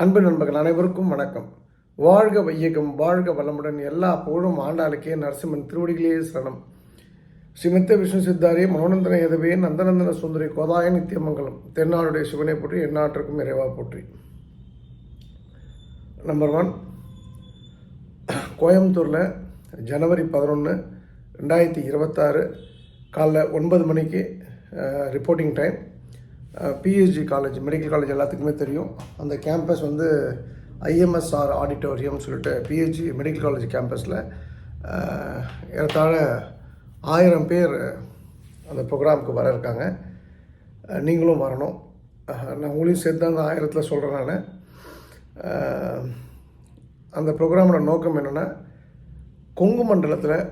அன்பு நண்பர்கள் அனைவருக்கும் வணக்கம். வாழ்க வையகம் வாழ்க வளமுடன் எல்லா புகழும் ஆண்டாளுக்கே நரசிம்மன் திருவடிகளே சரணம். ஸ்ரீமித்த விஷ்ணு சித்தாரி மனோநந்தன எதவே நந்தநந்தன சுந்தரி கோதாய நித்தியமங்கலம் தென்னாளுடைய சிவனை போற்றி எந்நாட்டிற்கும் இறைவா போற்றி. நம்பர் ஒன் கோயம்புத்தூரில் ஜனவரி பதினொன்று ரெண்டாயிரத்தி இருபத்தாறு காலைல ஒன்பது மணிக்கு reporting time PhD college medical college எல்லாத்துக்குமே தெரியும். அந்த கேம்பஸ் வந்து ஐஎம்எஸ்ஆர் ஆடிட்டோரியம்னு சொல்லிட்டு பிஹெச்டி மெடிக்கல் காலேஜ் கேம்பஸில் ஏறத்தாழ ஆயிரம் பேர் அந்த ப்ரோக்ராமுக்கு வர இருக்காங்க. நீங்களும் வரணும். நான் உங்களையும் சேர்த்து அந்த ஆயிரத்தில் சொல்கிறேன் நான். அந்த ப்ரோக்ராமோட நோக்கம் என்னென்னா கொங்கு மண்டலத்தில்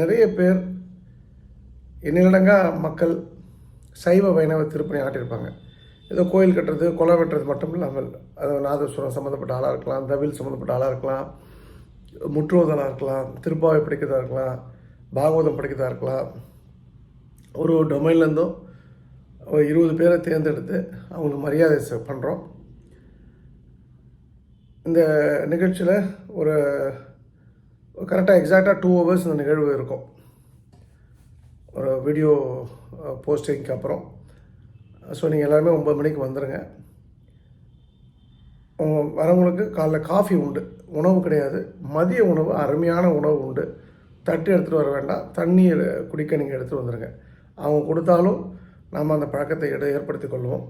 நிறைய பேர் எண்ணிலடங்கா மக்கள் சைவ வைணவ திருப்பணி ஆட்டியிருப்பாங்க. ஏதோ கோயில் கட்டுறது கொலை வெட்டுறது மட்டும் இல்லாமல் அது நாதஸ்வரம் சம்மந்தப்பட்ட ஆளாக இருக்கலாம் தவில் சம்மந்தப்பட்ட ஆளாக இருக்கலாம் முற்றுவதலாக இருக்கலாம் திருப்பாவை படிக்கிறதா இருக்கலாம் பாகவதம் படிக்கிறதா இருக்கலாம். ஒரு ஒரு டொமைன்லேருந்தும் ஒரு இருபது பேரை தேர்ந்தெடுத்து அவங்களுக்கு மரியாதை பண்ணுறோம் இந்த நிகழ்ச்சியில் ஒரு கரெக்டாக எக்ஸாக்டாக டூ ஹவர்ஸ் இந்த நிகழ்வு இருக்கும். ஒரு வீடியோ போஸ்டிங்க்கு அப்புறம். ஸோ நீங்கள் எல்லாருமே ஒம்பது மணிக்கு வந்துடுங்க வரவங்களுக்கு காலைல காஃபி உண்டு. உணவு கிடையாது. மதிய உணவு அருமையான உணவு உண்டு. தட்டு எடுத்துகிட்டு வர வேண்டாம். தண்ணீர் குடிக்க நீங்கள் எடுத்துகிட்டு வந்துடுங்க அவங்க கொடுத்தாலும் நாம் அந்த பழக்கத்தை இட ஏற்படுத்தி கொள்வோம்.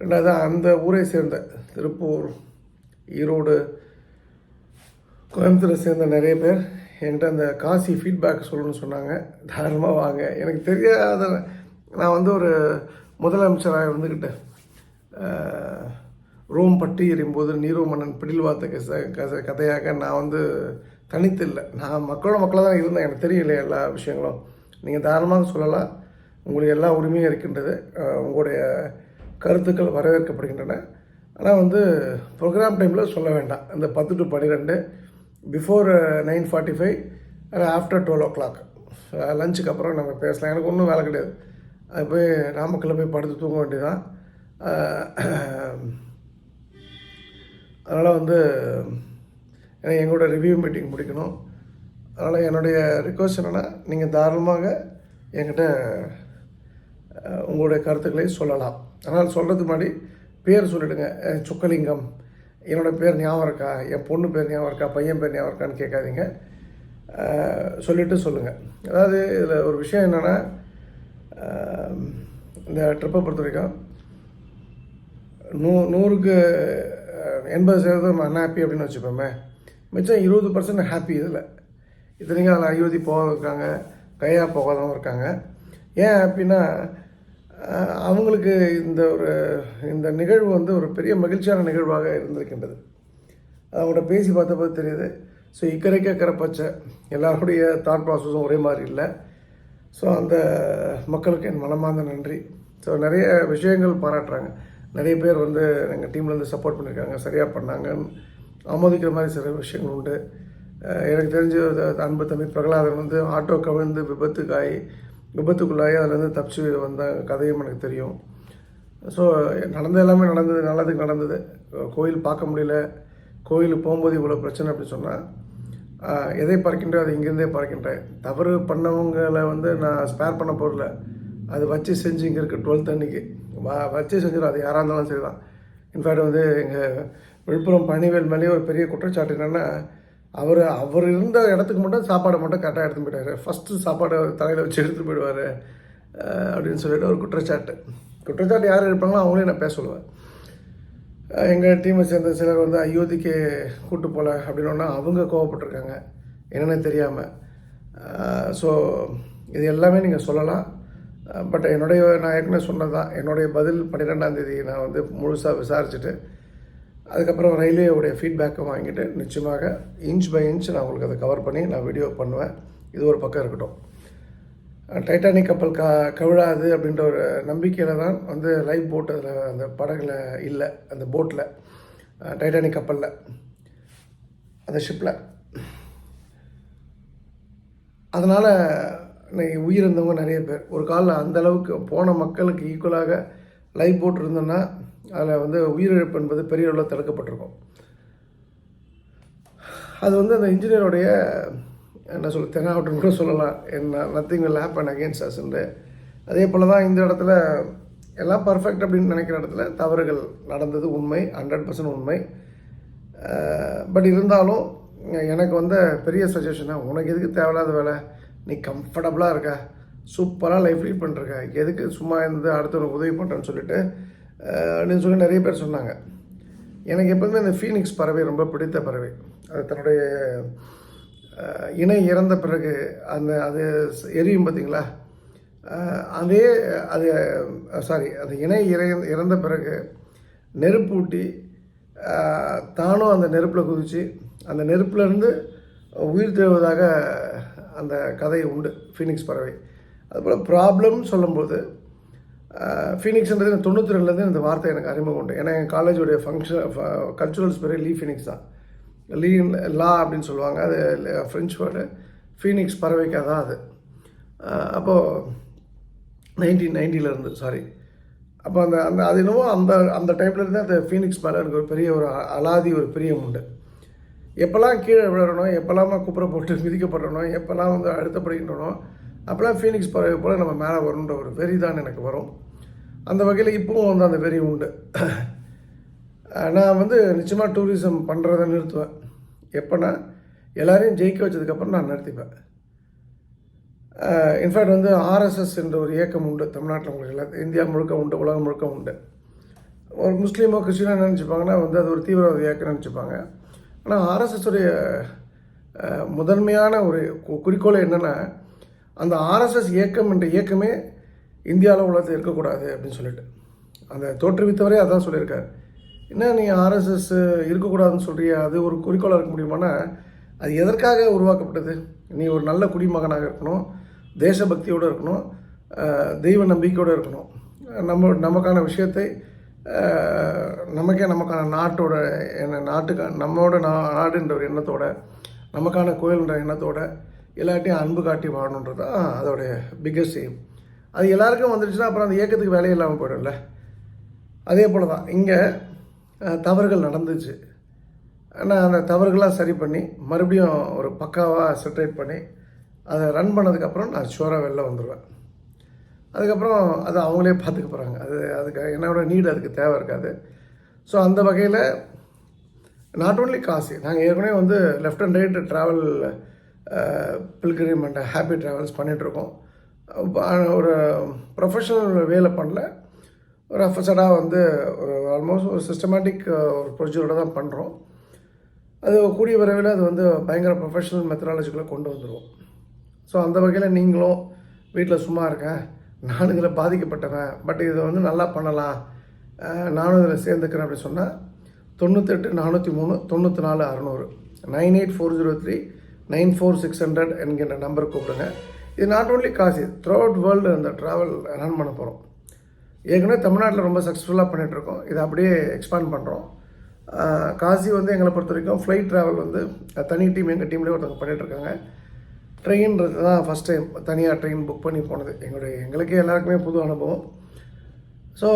ரெண்டாவது அந்த ஊரை சேர்ந்த திருப்பூர் ஈரோடு கோயம்புத்தூரை சேர்ந்த நிறைய பேர் என்கிட்ட அந்த காசி ஃபீட்பேக் சொல்லணும்னு சொன்னாங்க. தாராளமாக வாங்க. எனக்கு தெரியாத நான் வந்து ஒரு முதலமைச்சராக இருந்துக்கிட்டு ரோம் பட்டி எறியும்போது நீரோ மன்னன் பிடில்வாத்த கச கச கதையாக நான் வந்து தனித்து இல்லை நான் மக்களோட மக்களாக தான் இருந்தேன். எனக்கு தெரியல எல்லா விஷயங்களும். நீங்கள் தாராளமாக சொல்லலாம். உங்களுக்கு எல்லா உரிமையும் இருக்கின்றது. உங்களுடைய கருத்துக்கள் வரவேற்கப்படுகின்றன. ஆனால் வந்து ப்ரோக்ராம் டைமில் சொல்ல வேண்டாம். இந்த பத்து டு பன்னிரெண்டு before nine forty five after twelve o'clock லஞ்சுக்கு அப்புறம் நம்ம பேசலாம். எனக்கு ஒன்றும் வேலை கிடையாது. அது போய் நாமக்கல்ல போய் படுத்து தூங்க வேண்டியதான் uh, அதனால் வந்து எனக்கு எங்களோட ரிவ்யூ மீட்டிங் முடிக்கணும். அதனால் என்னுடைய ரிக்வஸ்ட் என்னென்னா நீங்கள் தாராளமாக என்கிட்ட uh, உங்களுடைய கருத்துக்களை சொல்லலாம். அதனால் சொல்கிறதுக்கு முன்னாடி பேர் சொல்லிவிடுங்க சொக்கலிங்கம் சுக்கலிங்கம். என்னோடய பேர் ஞாபகம் இருக்கா? என் பொண்ணு பேர் ஞாபகம் இருக்கா? பையன் பேர் ஞாபகம் இருக்கான்னு கேட்காதீங்க. சொல்லிவிட்டு சொல்லுங்கள் அதாவது இதில் ஒரு விஷயம் என்னென்னா இந்த ட்ரிப்பை பொறுத்த வரைக்கும் நூ நூறுக்கு எண்பது சதவீதம் அன்ஹாப்பி அப்படின்னு வச்சுப்போமே. மிச்சம் இருபது பர்சன்ட் ஹாப்பி இதில். இத்தனைக்கும் அதில் அயோத்தி போகாத இருக்காங்க கையாக போகாதவங்க இருக்காங்க. ஏன் ஹாப்பின்னா அவங்களுக்கு இந்த ஒரு இந்த நிகழ்வு வந்து ஒரு பெரிய மகிழ்ச்சியான நிகழ்வாக இருந்திருக்கின்றது. அவங்கள்ட்ட பேசி பார்த்தப்போ தெரியுது. ஸோ இக்கரைக்க கரை எல்லாருடைய தாட் ப்ராசஸும் ஒரே மாதிரி இல்லை. ஸோ அந்த மக்களுக்கு என் மனமார்ந்த நன்றி. ஸோ நிறைய விஷயங்கள் பாராட்டுறாங்க. நிறைய பேர் வந்து எங்கள் டீம்லேருந்து சப்போர்ட் பண்ணியிருக்காங்க சரியாக பண்ணாங்கன்னு ஆமோதிக்கிற மாதிரி சில விஷயங்கள் உண்டு. எனக்கு தெரிஞ்ச அன்பு தம்பி பிரகலாதன் வந்து ஆட்டோ கவிழ்ந்து விபத்துக்காய் விபத்துக்குள்ளாகி அதுலேருந்து தப்பிச்சு வந்த கதையும் எனக்கு தெரியும். ஸோ நடந்த எல்லாமே நடந்தது நல்லதுக்கு நடந்தது. கோயில் பார்க்க முடியல. கோயிலுக்கு போகும்போது இவ்வளோ பிரச்சனை அப்படி சொன்னால் எதை பார்க்கின்ற அது இங்கேருந்தே பார்க்கின்றேன். தவறு பண்ணவங்களை வந்து நான் ஸ்பேர் பண்ண போகிறல அது வச்சு செஞ்சு இங்கே இருக்குது டுவெல்த் அன்னைக்கு. வ வச்சு செஞ்சிடும் அது யாராக இருந்தாலும் சரி தான் இன்ஃபேக்ட் வந்து எங்கள் விழுப்புரம் பணிவேல் மேலேயே ஒரு பெரிய குற்றச்சாட்டு என்னென்னா அவர் அவர் இருந்த இடத்துக்கு மட்டும் சாப்பாடை மட்டும் கரெக்டாக எடுத்துன்னு போயிட்டாரு. ஃபஸ்ட்டு சாப்பாடை தலையில் வச்சு எடுத்து போயிடுவார் அப்படின்னு சொல்லிட்டு ஒரு குற்றச்சாட்டு. குற்றச்சாட்டு யார் இருப்பாங்களோ அவங்களே நான் பேச சொல்லுவேன் எங்கள் டீமை சேர்ந்த சிலர் வந்து அயோத்திக்கு கூட்டு போகல அப்படின்னோன்னா அவங்க கோவப்பட்டிருக்காங்க. என்னென்னு தெரியாமல் ஸோ இது எல்லாமே நீங்கள் சொல்லலாம். பட் என்னுடைய நான் ஏற்கனவே சொன்னது தான் என்னுடைய பதில் பன்னிரெண்டாம் தேதி நான் வந்து முழுசாக விசாரிச்சுட்டு அதுக்கப்புறம் ரயில்வேவுடைய ஃபீட்பேக்கை வாங்கிட்டு நிச்சயமாக இன்ச் பை இன்ச் நான் உங்களுக்கு அதை கவர் பண்ணி நான் வீடியோ பண்ணுவேன். இது ஒரு பக்கம் இருக்கட்டும். டைட்டானிக் கப்பல் க கவிழாது அப்படின்ற ஒரு நம்பிக்கையில் தான் வந்து லைஃப் போட் அதில் அந்த படகுல இல்லை அந்த போட்டில் டைட்டானிக் கப்பலில் அந்த ஷிப்பில் அதனால் இன்னைக்கு உயிரிழந்தவங்க நிறைய பேர். ஒரு காலில் அந்த அளவுக்கு போன மக்களுக்கு ஈக்குவலாக லைஃப் போட் இருந்தோன்னா அதில் வந்து உயிரிழப்பு என்பது பெரிய அளவில் தடுக்கப்பட்டிருக்கும். அது வந்து அந்த இன்ஜினியருடைய என்ன சொல்ல தெனாவட்டன் கூட சொல்லலாம். என்ன nothing will happen against us அதே போல் தான் இந்த இடத்துல எல்லாம் பர்ஃபெக்ட் அப்படின்னு நினைக்கிற இடத்துல தவறுகள் நடந்தது உண்மை ஹண்ட்ரட் பர்சன்ட் உண்மை. பட் இருந்தாலும் எனக்கு வந்த பெரிய சஜஷனாக உனக்கு எதுக்கு தேவையில்லாத வேலை? நீ கம்ஃபர்டபுளாக இருக்க. சூப்பராக லைஃப் லீட் பண்ணிருக்க எதுக்கு சும்மா இருந்து அடுத்தவனுக்கு உதவி பண்ணுறேன்னு சொல்லிட்டு அப்படின்னு சொல்லி நிறைய பேர் சொன்னாங்க. எனக்கு எப்போதுமே இந்த ஃபீனிக்ஸ் பறவை ரொம்ப பிடித்த பறவை. அது தன்னுடைய இணை இறந்த பிறகு அந்த அது எரியும் பார்த்தீங்களா? அதே அது சாரி அது இணை இறை இறந்த பிறகு நெருப்பூட்டி தானும் அந்த நெருப்பில் குதித்து அந்த நெருப்புலேருந்து உயிர் தேவதாக அந்த கதை உண்டு ஃபீனிக்ஸ் பறவை. அதுபோல் ப்ராப்ளம்னு சொல்லும்போது ஃபீனிக்ஸ்ன்றது எனக்கு தொண்ணூற்றி ரெண்டுலேருந்து இந்த வார்த்தை எனக்கு அறிமுகம் உண்டு. ஏன்னா என் காலேஜோடைய ஃபங்க்ஷன் கல்ச்சுரல்ஸ் பேர் லீ ஃபீனிக்ஸ் தான். லீ லா அப்படின்னு சொல்லுவாங்க. அது ஃப்ரெஞ்ச் வேர்டு ஃபீனிக்ஸ் பறவைக்காக தான் அது. அப்போது நைன்டீன் நைன்ட்டிலேருந்து சாரி அப்போ அந்த அந்த அது என்னவோ அந்த அந்த டைம்லேருந்து அந்த ஃபீனிக்ஸ் மேலே எனக்கு ஒரு பெரிய ஒரு அ- அலாதி ஒரு பிரியம் உண்டு. எப்போல்லாம் கீழே விழறணும் எப்போல்லாம் குப்புற போட்டு மிதிக்கப்படணும் எப்போல்லாம் வந்து அழுத்தப்படுகின்றனோ அப்போல்லாம் ஃபீனிக்ஸ் பறவை போல் நம்ம மேலே வரணுன்ற ஒரு வெறி தான் எனக்கு வரும். அந்த வகையில் இப்பவும் வந்து அந்த வெறி உண்டு. நான் வந்து நிச்சயமாக டூரிசம் பண்ணுறதை நிறுத்துவேன். எப்போனா எல்லாரையும் ஜெயிக்க வச்சதுக்கப்புறம் நான் நிறுத்திப்பேன். இன்ஃபேக்ட் வந்து ஆர்எஸ்எஸ் என்ற ஒரு இயக்கம் உண்டு. தமிழ்நாட்டில் உங்களுக்கு எல்லா இந்தியா முழுக்க உண்டு உலகம் முழுக்க உண்டு. ஒரு முஸ்லீமோ கிறிஸ்டினோ என்ன நினச்சிப்பாங்கன்னா வந்து அது ஒரு தீவிரவாத இயக்கம் நினச்சிப்பாங்க. ஆனால் ஆர்எஸ்எஸ்ஸுடைய முதன்மையான ஒரு குறிக்கோள் என்னென்னா அந்த ஆர்எஸ்எஸ் இயக்கம் என்ற இயக்கமே இந்தியாவில் உலகத்தில் இருக்கக்கூடாது அப்படின்னு சொல்லிட்டு. அந்த தோற்றுவித்தவரே அதான் சொல்லியிருக்காரு. என்ன நீ ஆர்எஸ்எஸ் இருக்கக்கூடாதுன்னு சொல்கிறிய அது ஒரு குறிக்கோளாக இருக்க முடியுமானா அது எதற்காக உருவாக்கப்பட்டது? நீ ஒரு நல்ல குடிமகனாக இருக்கணும் தேசபக்தியோடு இருக்கணும் தெய்வ நம்பிக்கையோடு இருக்கணும். நம்ம நமக்கான விஷயத்தை நமக்கே நமக்கான நாட்டோட என்ன நாட்டுக்கு நம்மளோட நா- நாடுன்ற ஒரு எண்ணத்தோட நமக்கான கோயில்ன்ற எண்ணத்தோட எல்லாட்டையும் அன்பு காட்டி வாழணுன்றது தான் அதோடைய பிக்கஸ்ட் எய்ம் அது எல்லாருக்கும் வந்துடுச்சுன்னா அப்புறம் அந்த இயக்கத்துக்கு வேலையே இல்லாமல் போயிடும்ல. அதே போல் தான் இங்கே தவறுகள் நடந்துச்சு. ஆனால் அந்த தவறுகளாக சரி பண்ணி மறுபடியும் ஒரு பக்காவாக செட்ரேட் பண்ணி அதை ரன் பண்ணதுக்கப்புறம் நான் ஷோராக வெளில வந்துடுவேன் அதுக்கப்புறம் அது அவங்களே பார்த்துக்க போகிறாங்க அது அதுக்கு என்னோட நீடு அதுக்கு தேவை இருக்காது. ஸோ அந்த வகையில் நாட் ஓன்லி காசி நாங்கள் ஏற்கனவே வந்து left and right travel pilgrim and happy travels பண்ணிகிட்ருக்கோம் ஒரு ப்ரொஃபஷனல் வேலை பண்ணல. ஒரு அஃபசடாக வந்து ஒரு ஆல்மோஸ்ட் ஒரு சிஸ்டமேட்டிக் ஒரு ப்ரொசீஜரோட தான் பண்ணுறோம் அது கூடிய விரைவில் அது வந்து பயங்கர ப்ரொஃபஷனல் மெத்தடாலஜிக்குள்ளே கொண்டு வந்துடுவோம் ஸோ அந்த வகையில் நீங்களும் வீட்டில் சும்மா இருக்கேன் நானும் இதில் பாதிக்கப்பட்டவன். பட் இதை வந்து நல்லா பண்ணலாம். நானும் இதில் சேர்ந்துக்கிறேன் அப்படின்னு சொன்னால் தொண்ணூத்தெட்டு நானூற்றி மூணு தொண்ணூற்றி நாலு அறநூறு. Nine eight four zero three nine four six hundred என்கின்ற நம்பர் கூப்பிடுங்க. இது not only Kashi throughout world அந்த ட்ராவல் ரன் பண்ண போகிறோம் ஏற்கனவே தமிழ்நாட்டில் ரொம்ப சக்ஸஸ்ஃபுல்லாக பண்ணிகிட்ருக்கோம் இதை அப்படியே எக்ஸ்பேண்ட் பண்ணுறோம் காசி வந்து எங்களை பொறுத்த வரைக்கும் ஃப்ளைட் ட்ராவல் வந்து தனி டீம் எங்கள் டீம்லேயே ஒருத்தவங்க பண்ணிகிட்ருக்காங்க ட்ரெயின்றது தான் ஃபஸ்ட் டைம் தனியாக ட்ரெயின் புக் பண்ணி போனது. எங்களுடைய எங்களுக்கே எல்லாருக்குமே புது அனுபவம். ஸோ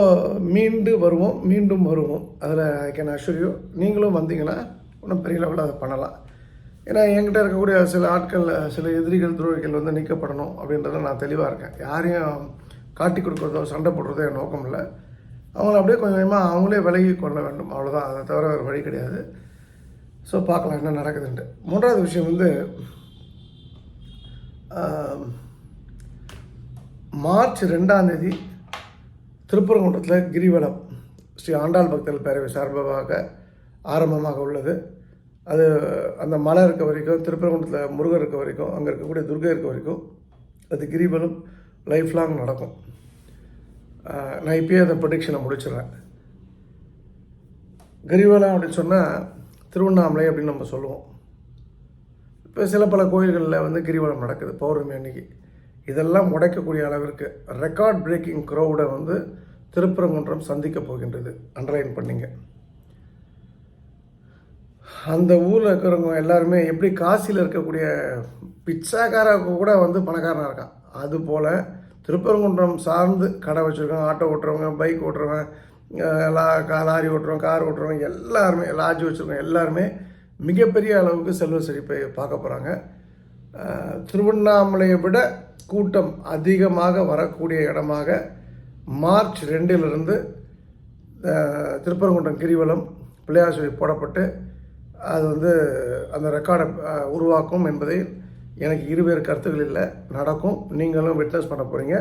மீண்டு வருவோம் மீண்டும் வருவோம். அதில் ஐ கேன் அஷ்யூர் நீங்களும் வந்தீங்கன்னா இன்னும் பெரிய லெவலில் அதை பண்ணலாம். ஏன்னா என்கிட்ட இருக்கக்கூடிய சில ஆட்கள் சில எதிரிகள் துரோகிகள் வந்து நீக்கப்படணும் அப்படின்றத நான் தெளிவாக இருக்கேன். யாரையும் காட்டி கொடுக்குறதோ சண்டை போடுறதோ என் நோக்கம் இல்லை. அவங்கள அப்படியே கொஞ்சம் கொஞ்சமாக அவங்களே விலகி கொள்ள வேண்டும். அவ்வளோதான் அதை தவிர வேறு வழி கிடையாது. ஸோ பார்க்கலாம் என்ன நடக்குதுன்ட்டு. மூன்றாவது விஷயம் வந்து மார்ச் ரெண்டாம் தேதி திருப்பரங்குன்றத்தில் கிரிவலம் ஸ்ரீ ஆண்டாள் பக்தர்கள் பேரவை சார்பாக ஆரம்பமாக உள்ளது. அது அந்த மலை இருக்க வரைக்கும் திருப்பரங்குன்றத்தில் முருகர் இருக்க வரைக்கும் அங்கே இருக்கக்கூடிய துர்கை இருக்க வரைக்கும் அது கிரிவலம் லைஃப் லாங் நடக்கும். நான் இப்போயே அந்த ப்ரொடிக்ஷனை முடிச்சிடுறேன். கிரிவலம் அப்படின்னு சொன்னால் திருவண்ணாமலை அப்படின்னு நம்ம சொல்லுவோம். இப்போ சில பல கோயில்களில் வந்து கிரிவலம் நடக்குது பௌர்ணமி அன்னைக்கு. இதெல்லாம் உடைக்கக்கூடிய அளவிற்கு ரெக்கார்ட் பிரேக்கிங் க்ரௌடை வந்து திருப்பரங்குன்றம் சந்திக்க போகின்றது. அண்டர்லைன் பண்ணிங்க. அந்த ஊரில் இருக்கிறவங்க எல்லாருமே எப்படி காசியில் இருக்கக்கூடிய பிச்சாக்கார கூட வந்து பணக்காரனாக இருக்கான். அதுபோல் திருப்பரங்குன்றம் சார்ந்து கடை வச்சுருக்கோம் ஆட்டோ ஓட்டுறவங்க பைக் ஓட்டுறவங்க லா கா- லாரி ஓட்டுறவங்க கார் ஓட்டுறவங்க எல்லாருமே லாட்ஜ் வச்சுருக்கோம் எல்லாருமே மிகப்பெரிய அளவுக்கு செல்வ செழிப்பை பார்க்க போகிறாங்க திருவண்ணாமலையை விட கூட்டம் அதிகமாக வரக்கூடிய இடமாக மார்ச் ரெண்டிலிருந்து திருப்பரங்குன்றம் கிரிவலம் பிள்ளையார் சொல்லி போடப்பட்டு அது வந்து அந்த ரெக்கார்டை உருவாக்கும் என்பதை எனக்கு இருவேறு கருத்துக்கள் இல்லை. நடக்கும். நீங்களும் விட்னஸ் பண்ண போகிறீங்க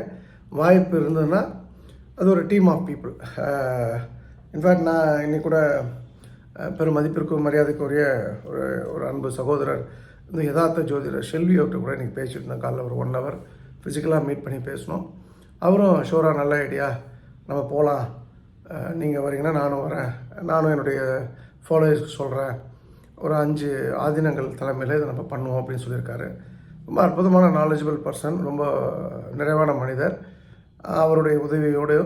வாய்ப்பு இருந்ததுன்னா அது ஒரு டீம் ஆஃப் பீப்புள் இன்ஃபேக்ட் நான் இன்னைக்கு கூட பெரும் மதிப்பிற்கும் மரியாதைக்குரிய ஒரு ஒரு அன்பு சகோதரர் இந்த யதார்த்த ஜோதிடர் செல்வி அவர்கிட்ட கூட இன்றைக்கி பேசிட்டு இருந்தேன். காலைல ஒரு ஒன் ஹவர் ஃபிசிக்கலாக மீட் பண்ணி பேசணும் அவரும் ஷோராக நல்ல ஐடியா நம்ம போகலாம் நீங்கள் வரீங்கன்னா நானும் வரேன். நானும் என்னுடைய ஃபாலோயர்ஸ்க்கு சொல்கிறேன் ஒரு அஞ்சு ஆதீனங்கள் தலைமையில் இதை நம்ம பண்ணுவோம் அப்படின்னு சொல்லியிருக்காரு. ரொம்ப அற்புதமான நாலேஜபிள் பர்சன் ரொம்ப நிறைவான மனிதர். அவருடைய உதவியோடு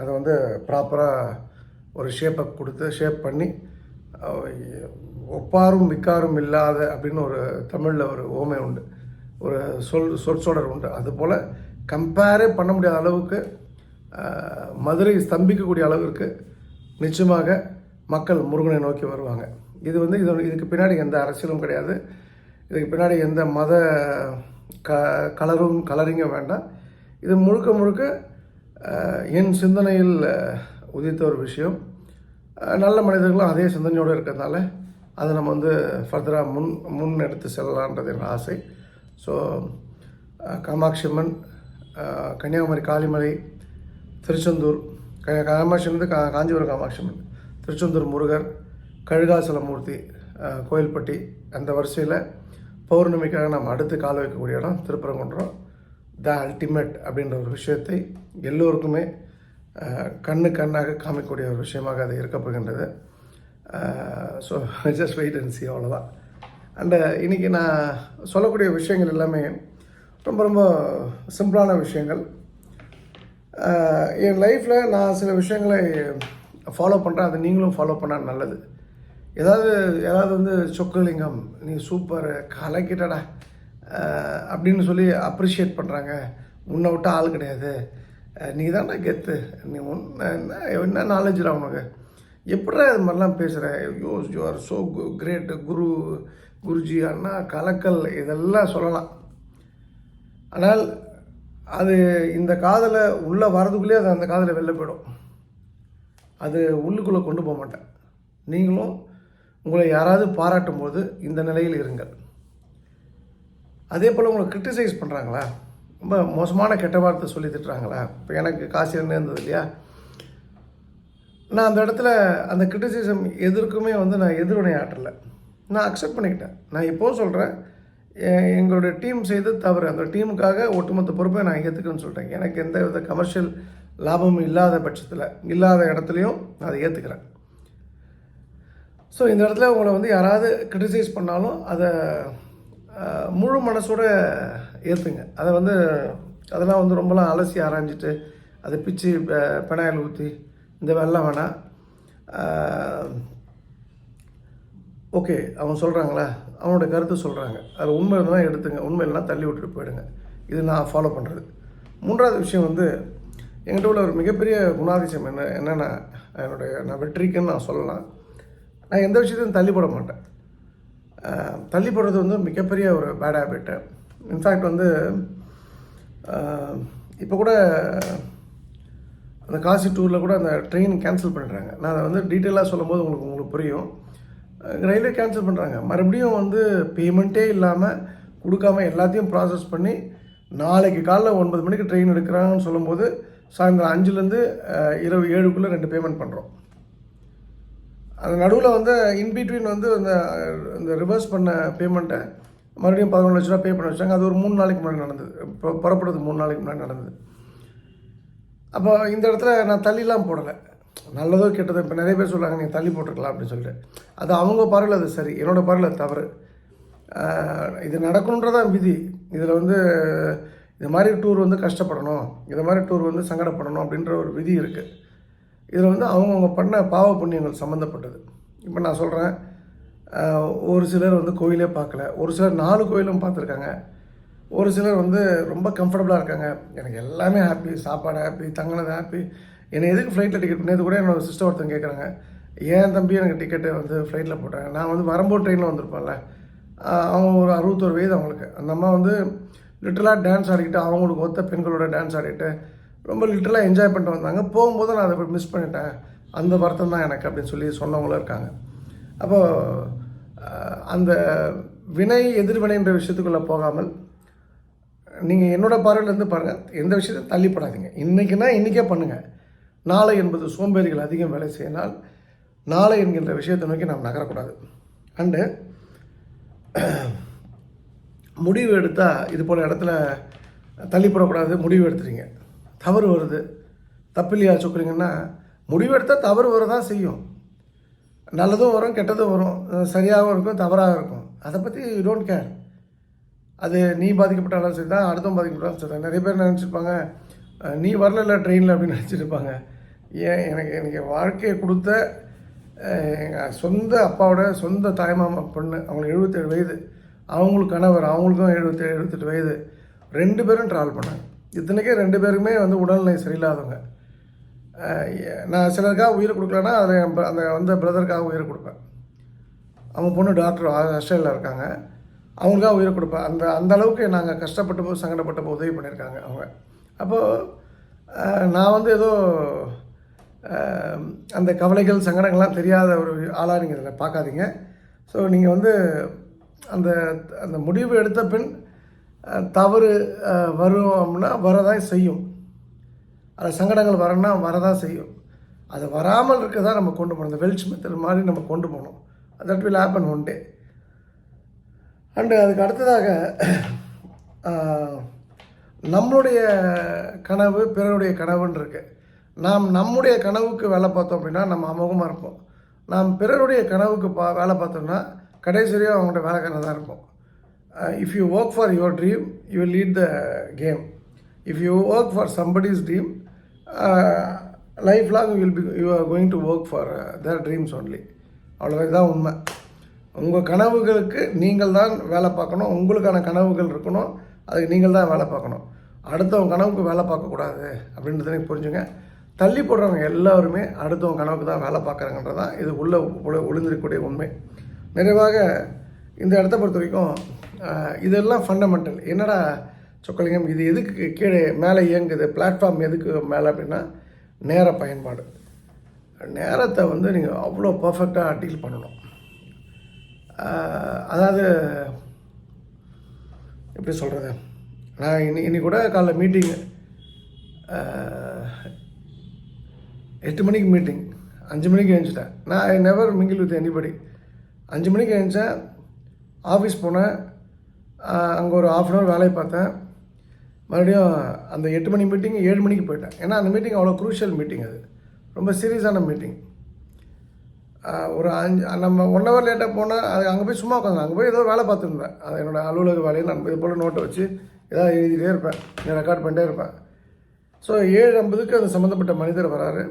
அதை வந்து ப்ராப்பராக ஒரு ஷேப்பை கொடுத்து ஷேப் பண்ணி ஒப்பாரும் மிக்காரும் இல்லாத அப்படின்னு ஒரு தமிழில் ஒரு ஓமை உண்டு. ஒரு சொல் சொற்சொடர் உண்டு. அதுபோல் கம்பேரே பண்ண முடியாத அளவுக்கு மதுரை ஸ்தம்பிக்கக்கூடிய அளவிற்கு நிச்சயமாக மக்கள் முருகனை நோக்கி வருவாங்க. இது வந்து இது இதுக்கு பின்னாடி எந்த அரசியலும் கிடையாது. இதுக்கு பின்னாடி எந்த மத க கலரும் கலரிங்கும் வேண்டாம். இது முழுக்க முழுக்க என் சிந்தனையில் உதித்த ஒரு விஷயம். நல்ல மனிதர்களும் அதே சிந்தனையோடு இருக்கிறதுனால அதை நம்ம வந்து ஃபர்தராக முன் முன் எடுத்து செல்லலான்றது என் ஆசை. ஸோ காமாட்சி அம்மன் கன்னியாகுமரி காளிமலை திருச்செந்தூர் க காமாட்சியிலேருந்து கா காஞ்சிபுரம் காமாட்சி அம்மன் திருச்செந்தூர் முருகர் கழுகாசலமூர்த்தி கோயில்பட்டி அந்த வரிசையில் பௌர்ணமிக்காக நாம் அடுத்து கால் வைக்கக்கூடிய இடம் திருப்பரங்குன்றம். த அல்டிமேட் அப்படின்ற ஒரு விஷயத்தை எல்லோருக்குமே கண்ணு கண்ணாக காமிக்கக்கூடிய ஒரு விஷயமாக அது இருக்கப் போகின்றது so just wait and see அவ்வளோதான் அண்டு இன்றைக்கி நான் சொல்லக்கூடிய விஷயங்கள் எல்லாமே ரொம்ப ரொம்ப சிம்பிளான விஷயங்கள். என் லைஃப்பில் நான் சில விஷயங்களை ஃபாலோ பண்ணுறேன் அதை நீங்களும் ஃபாலோ பண்ணால் நல்லது. ஏதாவது ஏதாவது வந்து சொக்கலிங்கம் நீ சூப்பர் கலக்கிட்டடா அப்படின்னு சொல்லி அப்ரிஷியேட் பண்ணுறாங்க உன்னை விட்டால் ஆள் கிடையாது. நீ தானே கெத்து. நீ உன்ன என்ன என்ன நாலேஜ்டா உனக்கு? எப்படிடா இது மாதிரிலாம் பேசுகிற yo you are so great guru guruji அண்ணா கலக்கல் இதெல்லாம் சொல்லலாம். ஆனால் அது இந்த காதலை உள்ளே வரதுக்குள்ளேயே அது அந்த காதலை வெளில போயிடும். அது உள்ளுக்குள்ளே கொண்டு போக மாட்டேன். நீங்களும் உங்களை யாராவது பாராட்டும் போது இந்த நிலையில் இருங்கள். அதே போல் உங்களை கிரிட்டிசைஸ் பண்ணுறாங்களா ரொம்ப மோசமான கெட்ட வார்த்தை சொல்லி திட்டுறாங்களா? இப்போ எனக்கு காசு என்ன இருந்தது இல்லையா? நான் அந்த இடத்துல அந்த கிரிட்டிசிசம் எதற்குமே வந்து நான் எதிர்வினை ஆற்றலை. நான் அக்செப்ட் பண்ணிக்கிட்டேன். நான் இப்போது சொல்கிறேன் எங்களுடைய டீம் செய்து தவறு அந்த டீமுக்காக ஒட்டுமொத்த பொறுப்பை நான் ஏற்றுக்கிறேன்னு சொல்லிட்டேன். எனக்கு எந்த வித கமர்ஷியல் லாபமும் இல்லாத பட்சத்தில் இல்லாத இடத்துலையும் நான் அதை ஏற்றுக்கிறேன் ஸோ இந்த இடத்துல உங்களை வந்து யாராவது கிரிட்டிசைஸ் பண்ணாலும் அதை முழு மனசோட ஏற்றுங்க அதை வந்து அதெல்லாம் வந்து ரொம்பலாம் அலசி ஆராய்ஞ்சிட்டு அதை பிச்சு பெனாயில் ஊற்றி இந்த வெள்ளம் வேணாம். ஓகே அவன் சொல்கிறாங்களா அவனோட கருத்து சொல்கிறாங்க அது உண்மை இருந்தால் எடுத்துங்க உண்மை இல்லைனா தள்ளி விட்டுட்டு போயிடுங்க. இது நான் ஃபாலோ பண்ணுறது மூன்றாவது விஷயம் வந்து என்கிட்ட உள்ள ஒரு மிகப்பெரிய குணாதிசயம் என்ன என்னென்னா என்னுடைய நான் வெற்றிக்குன்னு நான் சொல்லலாம். நான் எந்த விஷயத்தையும் தள்ளி போட மாட்டேன். தள்ளி போடுறது வந்து மிகப்பெரிய ஒரு பேட் ஹேபிட்டு இன்ஃபேக்ட் வந்து இப்போ கூட அந்த காசி டூரில் கூட அந்த ட்ரெயின் கேன்சல் பண்ணுறாங்க நான் அதை வந்து டீட்டெயிலாக சொல்லும்போது உங்களுக்கு உங்களுக்கு புரியும். ரயில்வே கேன்சல் பண்ணுறாங்க மறுபடியும் வந்து பேமெண்ட்டே இல்லாமல் கொடுக்காம எல்லாத்தையும் ப்ராசஸ் பண்ணி நாளைக்கு காலைல ஒன்பது மணிக்கு ட்ரெயின் எடுக்கிறாங்கன்னு சொல்லும்போது சாயந்தரம் அஞ்சுலேருந்து இரவு ஏழுக்குள்ளே ரெண்டு பேமெண்ட் பண்ணுறோம் அந்த நடுவில் வந்து இன்பிட்வீன் வந்து அந்த இந்த ரிவர்ஸ் பண்ண பேமெண்ட்டை மறுபடியும் பதினொன்று லட்ச ரூபா பே பண்ண வச்சாங்க. அது ஒரு மூணு நாளைக்கு முன்னாடி நடந்தது. இப்போ மூணு நாளைக்கு முன்னாடி நடந்தது. அப்போ இந்த இடத்துல நான் தள்ளிலாம் போடலை. நல்லதோ கெட்டதோ இப்போ நிறைய பேர் சொல்கிறாங்க நீங்கள் தள்ளி போட்டிருக்கலாம் அப்படின்னு சொல்லிட்டு. அது அவங்க பார்வையில் அது சரி என்னோட பார்வையில் அது தவறு. இது நடக்கணுன்றதான் விதி. இதில் வந்து இது மாதிரி டூர் வந்து கஷ்டப்படணும். இது மாதிரி டூர் வந்து சங்கடப்படணும் அப்படின்ற ஒரு விதி இருக்குது இதில் வந்து அவங்கவுங்க பண்ண பாவ புண்ணியங்கள் சம்மந்தப்பட்டது. இப்போ நான் சொல்கிறேன் ஒரு சிலர் வந்து கோயிலே பார்க்கல. ஒரு சிலர் நாலு கோயிலும் பார்த்துருக்காங்க. ஒரு சிலர் வந்து ரொம்ப கம்ஃபர்டபுளாக இருக்காங்க. எனக்கு எல்லாமே ஹாப்பி சாப்பாடு ஹாப்பி தங்கினது ஹாப்பி என்னை எதுக்கு ஃப்ளைட்டில் டிக்கெட் நேற்று கூட என்னோட சிஸ்டர் ஒருத்தன் கேட்குறாங்க ஏன் தம்பி எனக்கு டிக்கெட்டு வந்து ஃப்ளைட்டில் போட்டேன் நான் வந்து வரும்போது ட்ரெயினில் வந்திருப்பேன்ல. அவங்க ஒரு அறுபத்தோரு வயது அவங்களுக்கு. அந்த அம்மா வந்து லிட்டலாக டான்ஸ் ஆடிக்கிட்டு அவங்களுக்கு ஒத்த பெண்களோட டான்ஸ் ஆடிட்டு ரொம்ப லிட்டரலாக என்ஜாய் பண்ணிட்டு வந்தாங்க. போகும்போது நான் அதை மிஸ் பண்ணிட்டேன். அந்த வருத்தம் தான் எனக்கு அப்படின்னு சொல்லி சொன்னவங்களும் இருக்காங்க. அப்போது அந்த வினை எதிர்வினைன்ற விஷயத்துக்குள்ளே போகாமல் நீங்கள் என்னோடய பார்வையிலேருந்து பாருங்கள் எந்த விஷயத்தையும் தள்ளிப்படாதீங்க. இன்றைக்குன்னா இன்றைக்கே பண்ணுங்கள் நாளை என்பது சோம்பேறிகள் அதிகம் வேலை செய்யினால் நாளை என்கின்ற விஷயத்தை நோக்கி நாம் நகரக்கூடாது. அண்டு முடிவு எடுத்தால் இது போல் இடத்துல தள்ளிப்படக்கூடாது முடிவு எடுத்துறீங்க தவறு வருது. தப்பில்லையா சொல்கிறீங்கன்னா முடிவெடுத்தால் தவறு வரதான் செய்யும். நல்லதும் வரும் கெட்டதும் வரும். சரியாகவும் இருக்கும் தவறாகவும் இருக்கும். அதை பற்றி யூ டோன்ட் கேர் அது நீ பாதிக்கப்பட்டாலும் சரி தான் அடுத்தவங்க பாதிக்கப்பட்டாலும் சரி தான் நிறைய பேர் நினச்சிருப்பாங்க நீ வரல ட்ரெயினில் அப்படின்னு நினச்சிருப்பாங்க. ஏன் எனக்கு எனக்கு வாழ்க்கையை கொடுத்த எங்கள் சொந்த அப்பாவோட சொந்த தாய்மாமா பொண்ணு அவங்களுக்கு எழுபத்தேழு வயது. அவங்களுக்கு கணவர் அவங்களுக்கும் எழுபத்தேழு எழுபத்தெட்டு வயது. ரெண்டு பேரும் ட்ராவல் பண்ணாங்க. இத்தனைக்கே ரெண்டு பேருமே வந்து உடல்நிலை சரியில்லாதவங்க. நான் சிலருக்காக உயிர் கொடுக்கலன்னா அதில் என் அந்த பிரதருக்காக உயிர் கொடுப்பேன். அவங்க பொண்ணு டாக்டர் ஆஸ்திரேலியாவில் இருக்காங்க. அவங்களுக்காக உயிர் கொடுப்பேன். அந்த அந்த அளவுக்கு நாங்கள் கஷ்டப்பட்ட போது சங்கடப்பட்ட போது உதவி பண்ணியிருக்காங்க அவங்க. அப்போது நான் வந்து ஏதோ அந்த கவலைகள் சங்கடங்கள்லாம் தெரியாத ஒரு ஆளாக நீங்கள் இதில் பார்க்காதீங்க. ஸோ நீங்கள் வந்து அந்த அந்த முடிவு எடுத்த பின் தவறு அஹ், வரும் அப்படின்னா வரதான் செய்யும். அது சங்கடங்கள் வரணும்னா வரதான் செய்யும். அது வராமல் இருக்க தான் நம்ம கொண்டு போகணும். இந்த வெல்ச் மெத்தட் மாதிரி நம்ம கொண்டு போகணும். That will happen one day and அதுக்கு அடுத்ததாக நம்மளுடைய கனவு பிறருடைய கனவுன்னு இருக்கு. நாம் நம்முடைய கனவுக்கு வேலை பார்த்தோம் அப்படின்னா நம்ம அமோகமாக இருப்போம். நாம் பிறருடைய கனவுக்கு பா வேலை பார்த்தோம்னா கடைசி வரையும் அவங்கள்ட்ட வேலைக்காரன் தான் இருப்போம். If you work for your dream you will lead the game if you work for somebody's dream life long will be you are going to work for their dreams only அவ்வளோதான் இதுதான் உண்மை. உங்கள் கனவுகளுக்கு நீங்கள் தான் வேலை பார்க்கணும். உங்களுக்கான கனவுகள் இருக்கணும். அதுக்கு நீங்கள் தான் வேலை பார்க்கணும். அடுத்தவங்க கனவுக்கு வேலை பார்க்கக்கூடாது அப்படின்றத எனக்கு புரிஞ்சுங்க. தள்ளி போடுறவங்க எல்லாருமே அடுத்தவங்க கனவுக்கு தான் வேலை பார்க்குறாங்கன்றது தான் இது உள்ளே உள்ள- ஒளிந்திருக்கக்கூடிய உண்மை. நிறைவாக இந்த இடத்த பொறுத்த வரைக்கும் இதெல்லாம் ஃபண்டமெண்டல் என்னடா சொக்கலிங்கம் இது எதுக்கு கீழே மேலே இயங்குது? பிளாட்ஃபார்ம் எதுக்கு மேலே அப்படின்னா நேர பயன்பாடு. நேரத்தை வந்து நீங்கள் அவ்வளோ பர்ஃபெக்டாக டீல் பண்ணணும். அதாவது எப்படி சொல்கிறது நான் இன்னி இன்னைக்கு கூட காலைல மீட்டிங் எட்டு மணிக்கு மீட்டிங் அஞ்சு மணிக்கு எழுந்துட்டேன். நான் I never mingle with anybody அஞ்சு மணிக்கு எழுந்தேன் ஆஃபீஸ் போனேன். அங்கே ஒரு ஆஃப் அன் ஹவர் வேலையை பார்த்தேன். மறுபடியும் அந்த எட்டு மணி மீட்டிங் ஏழு மணிக்கு போயிட்டேன். ஏன்னா அந்த மீட்டிங் அவ்வளோ குரூஷியல் மீட்டிங் அது. ரொம்ப சீரியஸான மீட்டிங் ஒரு அஞ்சு நம்ம ஒன் ஹவர் லேட்டாக போனால் அது அங்கே போய் சும்மா உட்காந்து அங்கே போய் ஏதோ வேலை பார்த்துருந்தேன். அது என்னோட அலுவலக வேலையை நான் இது போல் நோட்டை வச்சு ஏதாவது எழுதிட்டே இருப்பேன். ரெக்கார்ட் பண்ணிட்டே இருப்பேன். ஸோ ஏழு ஐம்பதுக்கு அது சம்மந்தப்பட்ட மனிதர் வராரு.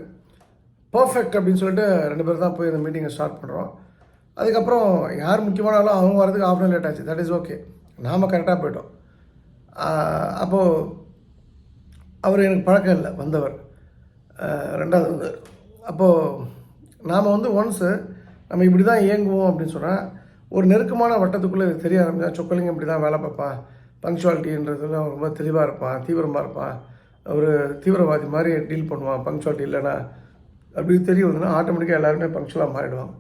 பர்ஃபெக்ட் அப்படின்னு சொல்லிட்டு ரெண்டு பேர் தான் போய் அந்த மீட்டிங்கை ஸ்டார்ட் பண்ணுறோம் அதுக்கப்புறம் யார் முக்கியமானாலும் அவங்க வரதுக்கு ஆஃப் லேட் ஆச்சு. தட் இஸ் ஓகே நாம் கரெக்டாக போயிட்டோம். அப்போது அவர் எனக்கு பழக்கம் இல்லை வந்தவர். ரெண்டாவது வந்து அப்போது நாம் வந்து ஒன்ஸு நம்ம இப்படி தான் இயங்குவோம் அப்படின்னு சொன்னால் ஒரு நெருக்கமான வட்டத்துக்குள்ளே தெரிய ஆரம்பிச்சா சொக்கலிங்கம் இப்படி தான் வேலை பார்ப்பான் பங்க்சுவாலிட்டின்றதுல அவன் ரொம்ப தெளிவாக இருப்பான் தீவிரமாக இருப்பான் ஒரு தீவிரவாதி மாதிரி டீல் பண்ணுவான் பங்க்சுவாலிட்டி இல்லைன்னா. அப்படி தெரிய வந்ததுன்னா ஆட்டோமேட்டிக்காக எல்லாருமே பங்க்சுவலாக மாறிடுவாங்க.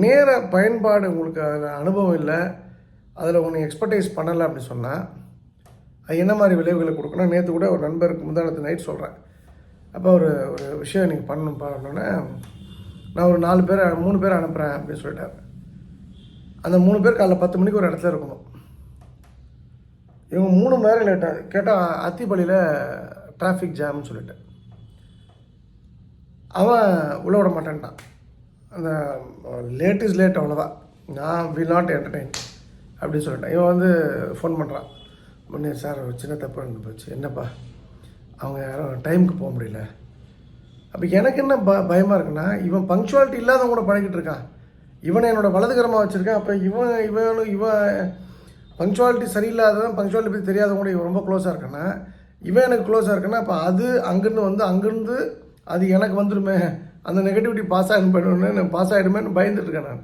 நேர பயன்பாடு உங்களுக்கு அதில் அனுபவம் இல்லை அதில் ஒன்று எக்ஸ்பர்டைஸ் பண்ணலை அப்படின்னு சொன்னால் அது என்ன மாதிரி விளைவுகளை கொடுக்கணும்? நேற்று கூட ஒரு நண்பருக்கு முந்தானத்து நைட் சொல்கிறேன் அப்போ ஒரு ஒரு விஷயம் நீங்கள் பண்ணணும் பண்ணோன்னே நான் ஒரு நாலு பேர் மூணு பேர் அனுப்புகிறேன் அப்படின்னு சொல்லிட்டார். அந்த மூணு பேர் காலைல பத்து மணிக்கு ஒரு இடத்துல இருக்கணும். இவங்க மூணு மணி நேரம் லேட்டாக கேட்டால் அத்திப்பள்ளியில் டிராஃபிக் ஜாம்னு சொல்லிட்டு. அவன் உள்ள விட மாட்டேன்ட்டான். அந்த லேட் இஸ் லேட் அவ்வளோதான் நான் வில் நாட் என்டர்டெயின் அப்படின்னு சொல்லிட்டேன். இவன் வந்து ஃபோன் பண்ணுறான் முன்னே சார் ஒரு சின்ன தப்பு நடந்து போச்சு. என்னப்பா? அவங்க யாரும் டைமுக்கு போக முடியல. அப்போ எனக்கு என்ன ப பயமாக இருக்குன்னா இவன் பங்க்சுவாலிட்டி இல்லாதவங்க கூட பழகிட்டு இருக்கான். இவனை என்னோடய வலதுகரமாக வச்சுருக்கேன். அப்போ இவன் இவன் இவன் பங்க்சுவாலிட்டி சரியில்லாதவன் பங்க்சுவாலிட்டி பற்றி தெரியாதவங்க கூட இவன் ரொம்ப க்ளோஸாக இருக்கான்னா இவன் எனக்கு க்ளோஸாக இருக்குன்னா அப்போ அது அங்கேருந்து வந்து அங்கேருந்து அது எனக்கு வந்துடுமே அந்த நெகட்டிவிட்டி பாஸ் ஆகிடும் போயிடுமே பாஸ் ஆகிடுமேன்னு பயந்துட்டு இருக்கேன் நான்.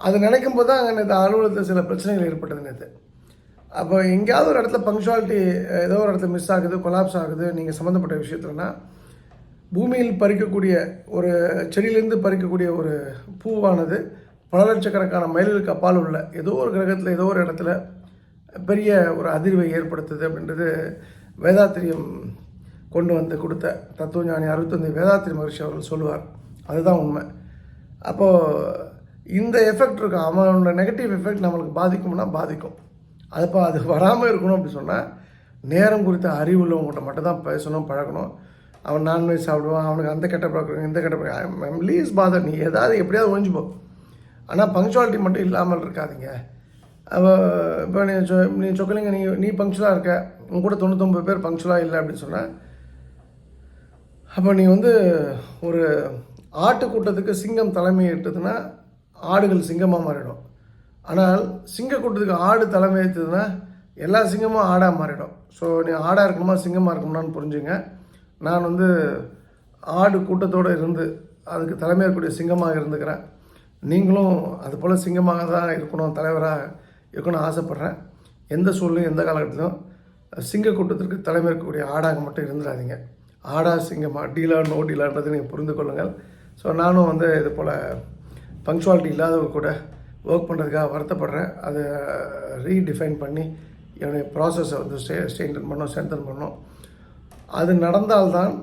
அது நினைக்கும் போது தான் அங்கே நேற்று அலுவலகத்தில் சில பிரச்சனைகள் ஏற்பட்டது நேற்று அப்போ எங்கேயாவது ஒரு இடத்துல பங்க்சுவாலிட்டி ஏதோ ஒரு இடத்துல மிஸ் ஆகுது கொலாப்ஸ் ஆகுது நீங்கள் சம்மந்தப்பட்ட விஷயத்துலனா பூமியில் பறிக்கக்கூடிய ஒரு செடியிலேருந்து பறிக்கக்கூடிய ஒரு பூவானது பல லட்சக்கணக்கான மைல்களுக்கு அப்பால் உள்ள ஏதோ ஒரு கிரகத்தில் ஏதோ ஒரு இடத்துல பெரிய ஒரு அதிர்வை ஏற்படுத்துது அப்படின்றது வேதாத்திரியம் கொண்டு வந்து கொடுத்த தத்துவஞானி அறுபத்தஞ்சி வேதாத்திரி மகர்ஷி அவர்கள் சொல்லுவார். அதுதான் உண்மை. அப்போது இந்த எஃபெக்ட் இருக்கும் அவனோட நெகட்டிவ் எஃபெக்ட் நம்மளுக்கு பாதிக்கும்னா பாதிக்கும். அதுப்போ அது வராமல் இருக்கணும் அப்படி சொன்னால் நேரம் குறித்த அறிவு உள்ளவங்ககிட்ட மட்டும் தான் பேசணும் பழகணும். அவன் நான்வெஜ் சாப்பிடுவான் அவனுக்கு அந்த கெட்ட பழக்கம் இந்த கெட்ட பழக்கம். லீஸ் பாதர் நீ ஏதாவது எப்படியாவது ஒழிஞ்சு போ. ஆனால் பங்க்சுவாலிட்டி மட்டும் இல்லாமல் இருக்காதீங்க. அப்போ இப்போ நீ சொ நீ சொக்கலிங்க நீ நீ பங்க்சுவலாக இருக்க. உன் கூட தொண்ணூத்தொம்பது பேர் பங்க்சுவலாக இல்லை அப்படின்னு சொன்னால் அப்போ நீ வந்து ஒரு ஆட்டு கூட்டத்துக்கு சிங்கம் தலைமை ஏற்றதுன்னா ஆடுகள் சிங்கமாக மாறிடும். ஆனால் சிங்க கூட்டத்துக்கு ஆடு தலைமை ஏற்றதுன்னா எல்லா சிங்கமும் ஆடாக மாறிடும். ஸோ நீ ஆடாக இருக்கணுமா சிங்கமாக இருக்கணும்னான்னு புரிஞ்சுங்க. நான் வந்து ஆடு கூட்டத்தோடு இருந்து அதுக்கு தலைமையேற்கக்கூடிய சிங்கமாக இருந்துக்கிறேன். நீங்களும் அது போல் சிங்கமாக தான் இருக்கணும் தலைவராக இருக்கணும்னு ஆசைப்பட்றேன். எந்த சூழ்நிலையும் எந்த காலகட்டத்திலும் சிங்க கூட்டத்திற்கு தலைமை இருக்கக்கூடிய ஆடாக மட்டும் இருந்துடாதீங்க. ஆடா சிங்கமா டீலா நோ டீலான்றதை நீங்கள் புரிந்து கொள்ளுங்கள். ஸோ நானும் வந்து இது போல் பங்க்சுவாலிட்டி இல்லாதவங்க கூட ஒர்க் பண்ணுறதுக்காக வருத்தப்படுறேன். அதை ரீடிஃபைன் பண்ணி என்னுடைய ப்ராசஸை வந்து ஸ்டே ஸ்ட்ரெயின்டன் பண்ணோம் ஸ்ட்ரென்தன் பண்ணோம் அது நடந்தால்தான்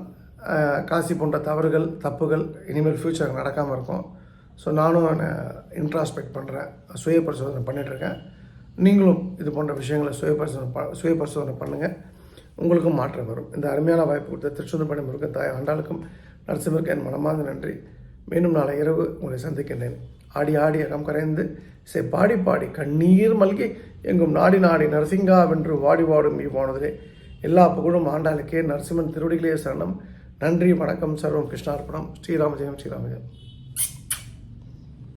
காசி போன்ற தவறுகள் தப்புகள் இனிமேல் ஃப்யூச்சர் நடக்காமல் இருக்கும். ஸோ நானும் இன்ட்ராஸ்பெக்ட் பண்ணுறேன் சுய பரிசோதனை பண்ணிகிட்ருக்கேன் நீங்களும் இது போன்ற விஷயங்களை சுய பரிசோதனை ப சுய பரிசோதனை பண்ணுங்கள் உங்களுக்கும் மாற்றம் வரும். இந்த அருமையான வாய்ப்பு கொடுத்த திருச்செந்தூர் முருகன் தாய் ஆண்டாளுக்கும் நரசிம்மருக்கு என் மனமார்ந்த நன்றி. மீண்டும் நாளை இரவு உங்களை சந்திக்கின்றேன். ஆடி ஆடி அகம் கரைந்து சே பாடி பாடி கண்ணீர் மல்கி எங்கும் நாடி நாடி நரசிங்கா வென்று வாடி வாடும் இவ்வானதிலே. எல்லா புகழும் ஆண்டாளுக்கே நரசிம்மன் திருவடிகளே சரணம். நன்றி வணக்கம் சர்வம் கிருஷ்ணார்ப்பணம் ஸ்ரீராமஜெயம் ஸ்ரீராமஜெயம்.